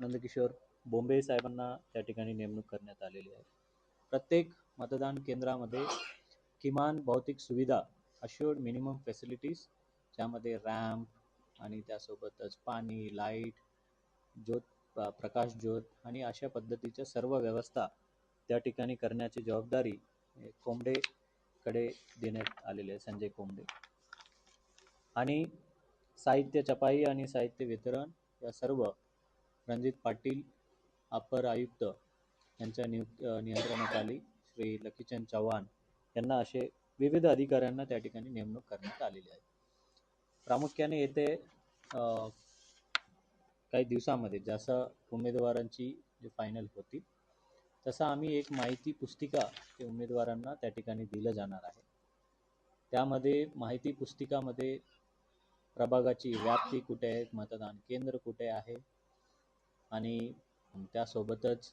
नंदकिशोर बोंबे साहेबांना त्या ठिकाणी नेमणूक करण्यात आलेली आहे. प्रत्येक मतदान केंद्रामध्ये किमान भौतिक सुविधा अश्युअर्ड मिनिमम फॅसिलिटीज ज्यामध्ये रॅम्प आणि त्यासोबतच पाणी लाइट ज्योत प्रकाश ज्योत आणि अशा पद्धतीच्या सर्व व्यवस्था त्या ठिकाणी करण्याची जबाबदारी कोंबडेकडे देण्यात आलेली आहे संजय कोंबडे. आणि साहित्य छपाई आणि साहित्य वितरण या सर्व रणजित पाटील अपर आयुक्त यांच्या नियुक्त नियंत्रणाखाली श्री लकीचंद चव्हाण यांना असे विविध अधिकाऱ्यांना त्या ठिकाणी नेमणूक करण्यात आलेली आहे. प्रामुख्याने येथे काही दिवसामध्ये जसं उमेदवारांची जे फायनल होती तसं आम्ही एक माहिती पुस्तिका ते उमेदवारांना त्या ठिकाणी दिलं जाणार आहे. त्यामध्ये माहिती पुस्तिकामध्ये प्रभागाची व्याप्ती कुठे आहे मतदान केंद्र कुठे आहे आणि त्यासोबतच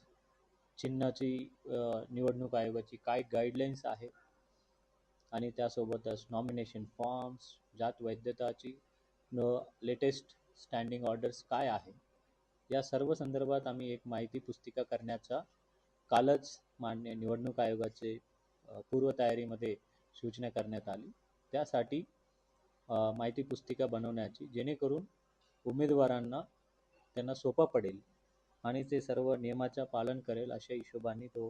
चिन्हाची निवडणूक आयोगाची काय गाईडलाईन्स आहे आणि त्यासोबतच नॉमिनेशन फॉर्म्स जात वैधताची न लेटेस्ट स्टँडिंग ऑर्डर्स काय आहे? या सर्व संदर्भात आम्ही एक माहिती पुस्तिका करण्याचा कालच मान्य निवडणूक आयोगाचे पूर्वतयारीमध्ये सूचना करण्यात आली. त्यासाठी माहिती पुस्तिका बनवण्याची जेणेकरून उमेदवारांना त्यांना सोपा पडेल आणि ते सर्व नियमाच्या पालन करेल अशा हिशोबाने तो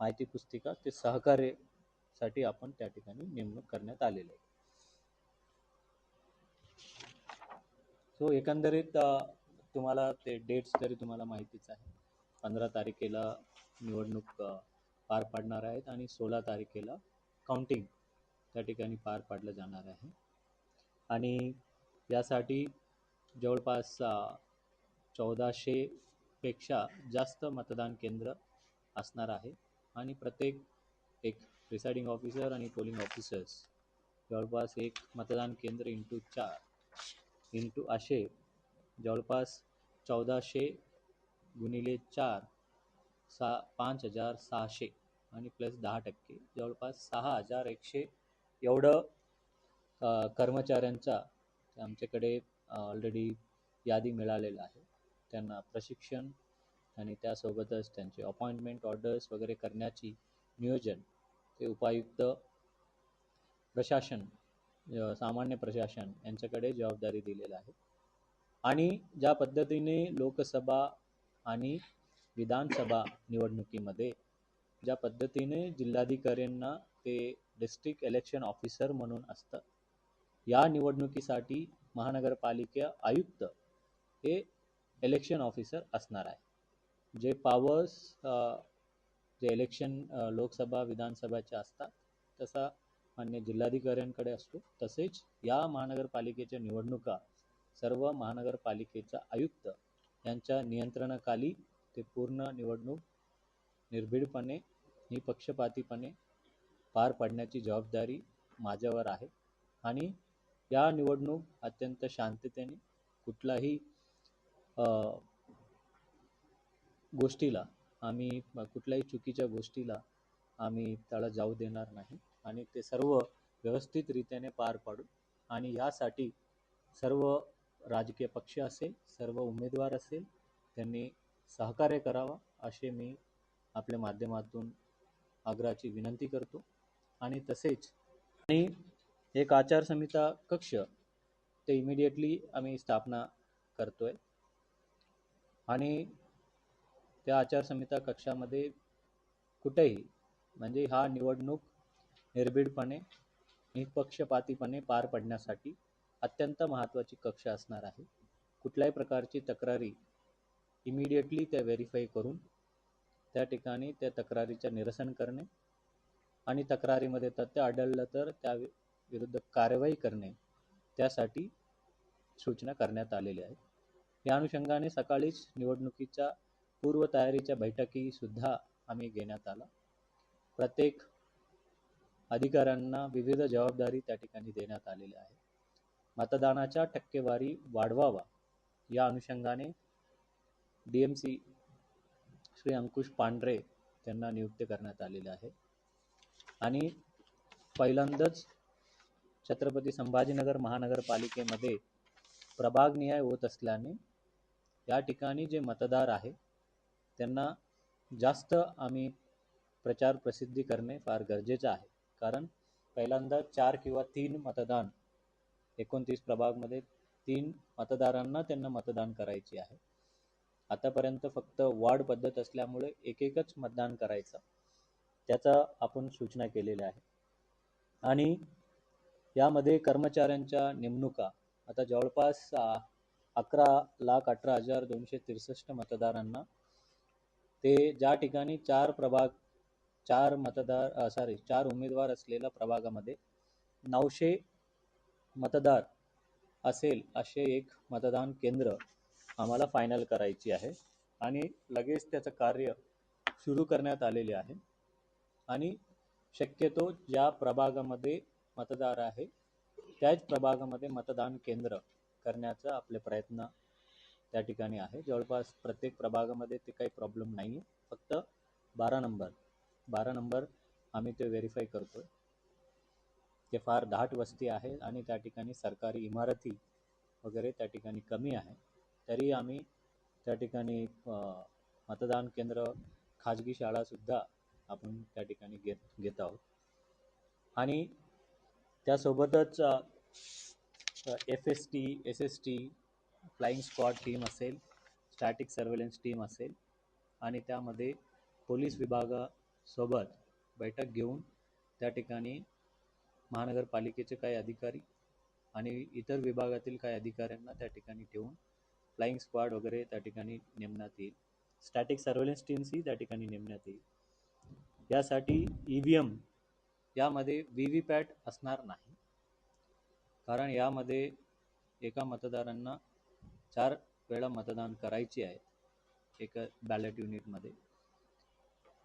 माहिती पुस्तिका ते सहकार्यासाठी आपण त्या ठिकाणी नेमणूक करण्यात आलेली आहे. सो एकंदरीत तुम्हाला ते डेट्स तरी तुम्हाला माहितीच आहे. पंधरा तारखेला निवडणूक पार पाडणार आहेत आणि सोळा तारखेला काउंटिंग त्या ठिकाणी पार पाडलं जाणार आहे. आणि यासाठी जवळपास चौदाशेपेक्षा जास्त मतदान केंद्र असणार आहे. आणि प्रत्येक एक प्रिसाइडिंग ऑफिसर आणि पोलिंग ऑफिसर्स जवळपास एक मतदान केंद्र इंटू चार इंटू असे जवळपास चौदाशे गुणिले चार सा पाच हजार सहाशे आणि प्लस दहा टक्के जवळपास सहा हजार एकशे एवढं कर्मचाऱ्यांचा आमच्याकडे ऑलरेडी यादी मिळालेलं आहे. त्यांना प्रशिक्षण आणि त्यासोबतच त्यांचे अपॉइंटमेंट ऑर्डर्स वगैरे करण्याची नियोजन ते उपायुक्त प्रशासन सामान्य प्रशासन यांच्याकडे जबाबदारी दिलेलं आहे. आणि ज्या पद्धतीने लोकसभा आणि विधानसभा निवडणुकीमध्ये ज्या पद्धतीने जिल्हाधिकाऱ्यांना ते डिस्ट्रिक्ट इलेक्शन ऑफिसर म्हणून असतं या निवडणुकीसाठी महानगरपालिका आयुक्त हे इलेक्शन ऑफिसर असणार आहे. जे पावर्स जे इलेक्शन लोकसभा विधानसभाचे असतात तसा मान्य जिल्हाधिकाऱ्यांकडे असतो. तसेच या महानगरपालिकेच्या निवडणुका सर्व महानगरपालिकेचा आयुक्त यांच्या नियंत्रणाखाली ते पूर्ण निवडणूक निर्भीडपणे निपक्षपातीपणे पार पाडण्याची जबाबदारी माझ्यावर आहे. आणि या निवडणूक अत्यंत शांततेने कुठलाही गोष्टीला आम्ही कुठल्याही चुकीच्या गोष्टीला आम्ही त्याला जाऊ देणार नाही. आणि ते सर्व व्यवस्थितरित्याने पार पाडू. आणि यासाठी सर्व राजकीय पक्ष असेल सर्व उमेदवार असेल त्यांनी सहकार्य करावा असे मी आपल्या माध्यमातून आग्रहाची विनंती करतो. आणि तसेच आणि एक आचारसंहिता कक्ष ते इमिडिएटली आम्ही स्थापना करतोय. आणि त्या आचारसंहिता कक्षामध्ये कुठेही म्हणजे हा निवडणूक निर्भीडपणे निपक्षपातीपणे पार पडण्यासाठी अत्यंत महत्त्वाची कक्ष असणार आहे. कुठल्याही प्रकारची तक्रारी इमिडिएटली त्या व्हेरीफाय करून त्या ठिकाणी त्या तक्रारीचं निरसन करणे आणि तक्रारीमध्ये तथ्य आढळलं तर त्या विरुद्ध कारवाई करणे त्यासाठी सूचना करण्यात आलेल्या आहेत. या अनुषंगाने सकाळीच निवडणुकीच्या पूर्वतयारीच्या बैठकीसुद्धा आम्ही घेण्यात आला. प्रत्येक अधिकाऱ्यांना विविध जबाबदारी त्या ठिकाणी देण्यात आलेल्या आहे. मतदानाच्या टक्केवारी वाढवावा या अनुषंगाने D M C Shri Ankush Pandhare त्यांना नियुक्त करण्यात आलेले आहे. आणि पहिल्यांदाच छत्रपती संभाजीनगर महानगरपालिकेमध्ये प्रभागनिहाय होत असल्याने या ठिकाणी जे मतदार आहे त्यांना जास्त आम्ही प्रचार प्रसिद्धी करणे फार गरजेचं आहे. कारण पहिल्यांदा चार किंवा तीन मतदान एकोणतीस प्रभागमध्ये तीन मतदारांना त्यांना मतदान करायचे आहे. आतापर्यंत फक्त वार्ड पद्धत असल्यामुळे एक एकच मतदान करायचं. त्याचा आपण सूचना केलेल्या आहे आणि यामध्ये कर्मचाऱ्यांच्या नेमणुका. आता जवळपास अकरा लाख अठरा हजार दोनशे त्रेसष्ट मतदारांना. ते ज्या ठिकाणी चार प्रभाग चार मतदार सॉरी चार उमेदवार असलेल्या प्रभागामध्ये नऊशे मतदार असेल असे एक मतदान केंद्र आम्हाला फायनल करायची आहे. आणि लगेच त्याचं कार्य सुरू करण्यात आलेले आहे. आणि शक्यतो ज्या प्रभागामध्ये मतदार आहे त्याच प्रभागामध्ये मतदान केंद्र करण्याचा आपले प्रयत्न त्या ठिकाणी आहे. जवळपास प्रत्येक प्रभागामध्ये ते काही प्रॉब्लेम नाही आहे फक्त बारा नंबर बारा नंबर आम्ही ते व्हेरीफाय करतो ते फार दाट वस्ती आहे आणि त्या ठिकाणी सरकारी इमारती वगैरे त्या ठिकाणी कमी आहे तरी आम्ही त्या ठिकाणी मतदान केंद्र खाजगी शाळासुद्धा आपण त्या ठिकाणी घेत घेत आहोत. आणि त्यासोबतच F S T S S T flying squad team असेल स्टॅटिक सर्वेलन्स टीम असेल आणि त्यामध्ये पोलीस विभागासोबत बैठक घेऊन त्या ठिकाणी महानगरपालिकेचे काही अधिकारी आणि इतर विभागातील काही अधिकाऱ्यांना त्या ठिकाणी ठेवून फ्लाईंग स्क्वॉड वगैरे त्या ठिकाणी नेमण्यात येईल. स्टॅटिक सर्वेलन्स टीम्सही त्या ठिकाणी नेमण्यात येईल. यासाठी ई व्ही एम यामध्ये व्ही व्ही पॅट असणार नाही. कारण यामध्ये एका मतदारांना चार वेळा मतदान करायचे आहे एका बॅलेट युनिटमध्ये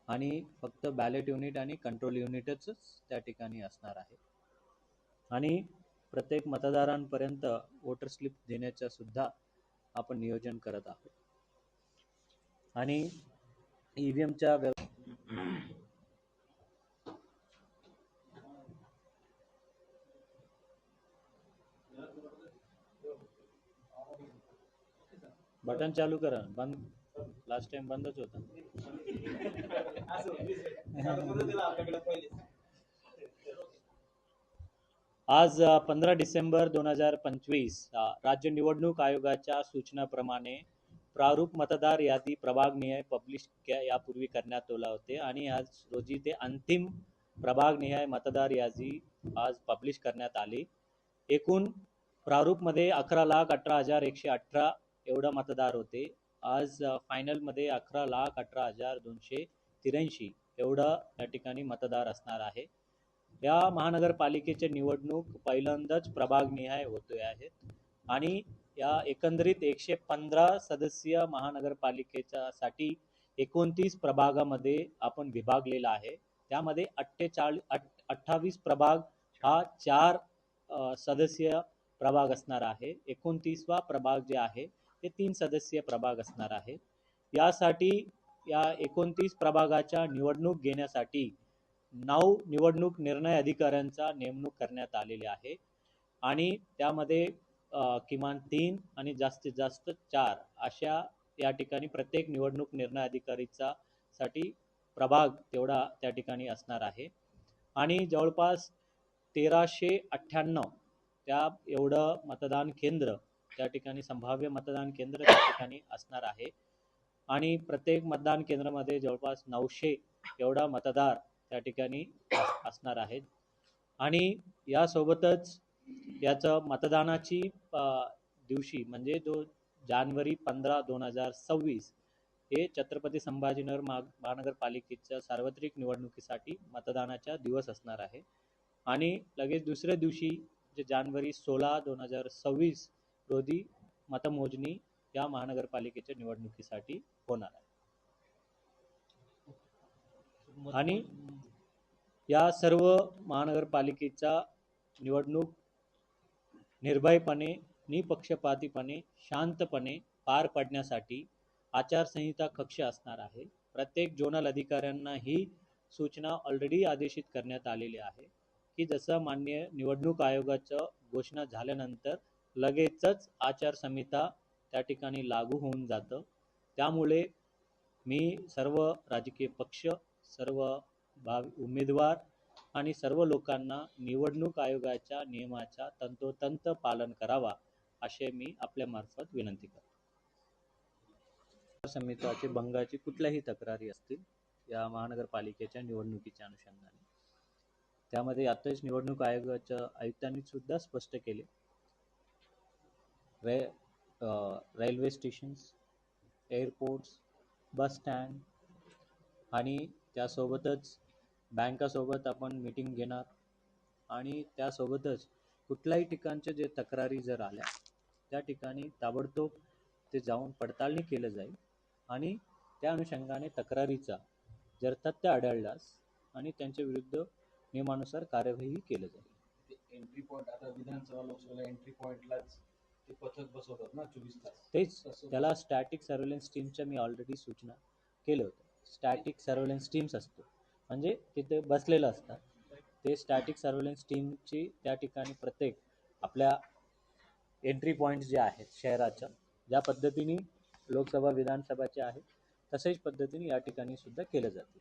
आणि फक्त बॅलेट युनिट आणि कंट्रोल युनिटच त्या ठिकाणी असणार आहे. आणि प्रत्येक मतदारांपर्यंत वोटर स्लिप देण्याच्या सुद्धा आपण नियोजन करत आहोत. आणि ई व्ही एमच्या बटन चालू करा. बंद. लास्ट टाइम बंदच होता. आज पंधरा डिसेंबर दोन हजार पंचवीस राज्य निवडणूक आयोगाच्या सूचनाप्रमाणे प्रारूप मतदार यादी प्रभागनिहाय पब्लिश यापूर्वी करण्यात आला होते आणि आज रोजी ते अंतिम प्रभागनिहाय मतदार यादी आज पब्लिश करण्यात आली. एकूण प्रारूपमध्ये अकरा लाख अठरा हजार एकशे अठरा एवढं मतदार होते. आज फायनलमध्ये अकरा लाख अठरा हजार दोनशे त्र्याऐंशी एवढं या ठिकाणी मतदार असणार आहे. या महानगरपालिकेचे निवडणूक पहिल्यांदाच प्रभागनिहाय होते आहेत आणि या एकंदरीत एकशे पंधरा सदस्यीय महानगरपालिकेच्या साठी एकोणतीस प्रभागामध्ये आपण विभागलेला आहे. त्यामध्ये अठ्ठेचाळीस अठ्ठावीस प्रभाग हा चार सदस्य सदस्यीय प्रभाग असणार आहे. एकोणतीसवा प्रभाग जे आहे हे तीन सदस्यीय प्रभाग असणार आहे यासाठी या एकोणतीस प्रभागाच्या निवडणूक घेण्यासाठी नऊ निवडणूक निर्णय अधिकाऱ्यांचा नेमणूक करण्यात आलेली आहे. आणि त्यामध्ये किमान तीन आणि जास्तीत जास्त चार अशा या ठिकाणी प्रत्येक निवडणूक निर्णय अधिकारीचा साठी प्रभाग तेवढा त्या ठिकाणी असणार आहे. आणि जवळपास तेराशे अठ्ठ्याण्णव त्या एवढं मतदान केंद्र त्या ठिकाणी संभाव्य मतदान केंद्र त्या ठिकाणी असणार आहे. आणि प्रत्येक मतदान केंद्रामध्ये जवळपास नऊशे एवढा मतदार त्या ठिकाणी असणार आहेत. आणि यासोबतच याचं मतदानाची दिवशी म्हणजे जो जानेवारी पंधरा दोन हजार सव्वीस हे छत्रपती संभाजीनगर महानगरपालिकेच्या सार्वत्रिक निवडणुकीसाठी मतदानाचा दिवस असणार आहे. आणि लगेच दुसऱ्या दिवशी जे जानेवारी सोळा दोन हजार सव्वीस रोजी मतमोजणी या महानगरपालिकेच्या निवडणुकीसाठी होणार आहे. आणि या सर्व महानगरपालिकेचा निवडणूक निर्भयपणे निपक्षपातीपणे शांतपणे पार पडण्यासाठी आचारसंहिता कक्ष असणार आहे. प्रत्येक जोनल अधिकाऱ्यांना ही सूचना ऑलरेडी आदेशित करण्यात आलेली आहे की जसं मान्य निवडणूक आयोगाचं घोषणा झाल्यानंतर लगेचच आचारसंहिता त्या ठिकाणी लागू होऊन जातं. त्यामुळे मी सर्व राजकीय पक्ष सर्व भाव उमेदवार आणि सर्व लोकांना निवडणूक आयोगाच्या नियमाचा तंतोतंत पालन करावा असे मी आपल्यामार्फत विनंती करतो. संहिताचे भंगाची कुठल्याही तक्रारी असतील या महानगरपालिकेच्या निवडणुकीच्या अनुषंगाने. त्यामध्ये आताच निवडणूक आयोगाच्या आयुक्तांनी सुद्धा स्पष्ट केले. रे railway stations airports bus stand आणि त्यासोबतच बँकासोबत आपण मीटिंग घेणार आणि त्यासोबतच कुठल्याही ठिकाणच्या जे तक्रारी जर आल्या त्या ठिकाणी ताबडतोब ते जाऊन पडताळणी केलं जाईल आणि त्या अनुषंगाने तक्रारीचा जर तथ्य आढळल्यास आणि त्यांच्या विरुद्ध नियमानुसार कार्यवाही केलं जाईल. एंट्री पॉईंट आता विधानसभा लोकसभेला एंट्री पॉईंटलाच ते पथक बसवतात ना चोवीस तास. तेच तसं- त्याला स्टॅटिक सर्व्हेलन्स टीमच्या मी ऑलरेडी सूचना केलं होतं. स्टॅटिक सर्व्हेलन्स टीम्स असतो. म्हणजे तिथे बसलेलं असतात. ते स्टॅटिक सर्व्हेलन्स टीमची त्या ठिकाणी प्रत्येक आपल्या एंट्री पॉईंट्स जे आहेत शहराच्या ज्या पद्धतीने लोकसभा विधानसभाचे आहेत तसेच पद्धतीने या ठिकाणी सुद्धा केलं जाते.